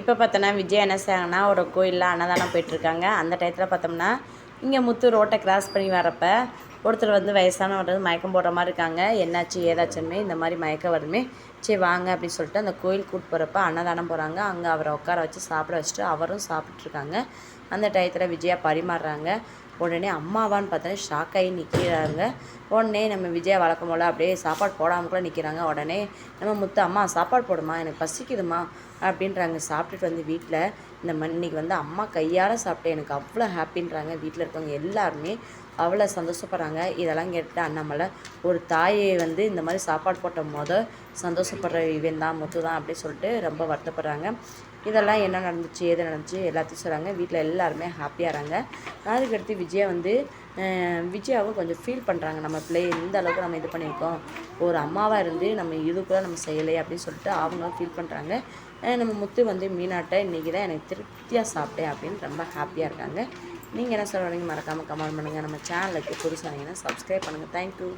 இப்போ பார்த்தோன்னா விஜய் என்ன செய்யாங்கன்னா ஒரு கோயிலில் அன்னதானம் போயிட்டுருக்காங்க. அந்த டயத்தில் பார்த்தோம்னா இங்கே முத்து ரோட்டை கிராஸ் பண்ணி வரப்ப ஒருத்தர் வந்து வயசானவர் வந்து மயக்கம் போடுற மாதிரி இருக்காங்க. என்னாச்சு ஏதாச்சுமே இந்த மாதிரி மயக்கம் வருமே. சரி வாங்க அப்படின்னு சொல்லிட்டு அந்த கோயில் கூட்டு போகிறப்ப அன்னதானம் போகிறாங்க அங்கே அவரை உட்கார வச்சு சாப்பிட வச்சுட்டு அவரும் சாப்பிட்ருக்காங்க அந்த டயத்தில் விஜயா பரிமாறுறாங்க. உடனே அம்மாவான்னு பார்த்தோன்னே ஷாக் ஆகி நிற்கிறாங்க உடனே நம்ம விஜயா வழக்கம் போல் அப்படியே சாப்பாடு போடாமல் கூட நிற்கிறாங்க உடனே நம்ம முத்து அம்மா சாப்பாடு போடுமா? எனக்கு பசிக்குதுமா? அப்படின்றாங்க. சாப்பிட்டுட்டு வந்து வீட்டில் இந்த மண் இன்னைக்கு வந்து அம்மா கையால் சாப்பிட்டேன் எனக்கு அவ்வளோ ஹாப்பின்றாங்க. வீட்டில் இருக்கவங்க எல்லாருமே அவ்வளோ சந்தோஷப்படுறாங்க. இதெல்லாம் கேட்டுட்டு அண்ணாமலை ஒரு தாயை வந்து இந்த மாதிரி சாப்பாடு போட்ட போது ஆசைப்படுற இவன் தான் முத்து தான் அப்படின்னு சொல்லிட்டு ரொம்ப வருத்தப்படுறாங்க. இதெல்லாம் என்ன நடந்துச்சு எது நடந்துச்சு எல்லாத்தையும் சொல்கிறாங்க வீட்டில் எல்லாருமே ஹாப்பியாகிறாங்க அதுக்கடுத்து விஜயா வந்து விஜயாவும் கொஞ்சம் ஃபீல் பண்ணுறாங்க நம்ம பிள்ளை இந்த அளவுக்கு நம்ம இது பண்ணியிருக்கோம். ஒரு அம்மாவாக இருந்து நம்ம இது கூட நம்ம செய்யலை அப்படின்னு சொல்லிட்டு அவங்களும் ஃபீல் பண்ணுறாங்க நம்ம முத்து வந்து மீனாட்டை இன்றைக்கி தான் எனக்கு திருப்தியாக சாப்பிட்டேன் அப்படின்னு ரொம்ப ஹாப்பியாக இருக்காங்க. நீங்கள் என்ன சொல்கிறீங்க மறக்காமல் கமெண்ட் பண்ணுங்கள் நம்ம சேனலுக்கு புதுசாக சப்ஸ்கிரைப் பண்ணுங்கள் தேங்க்யூ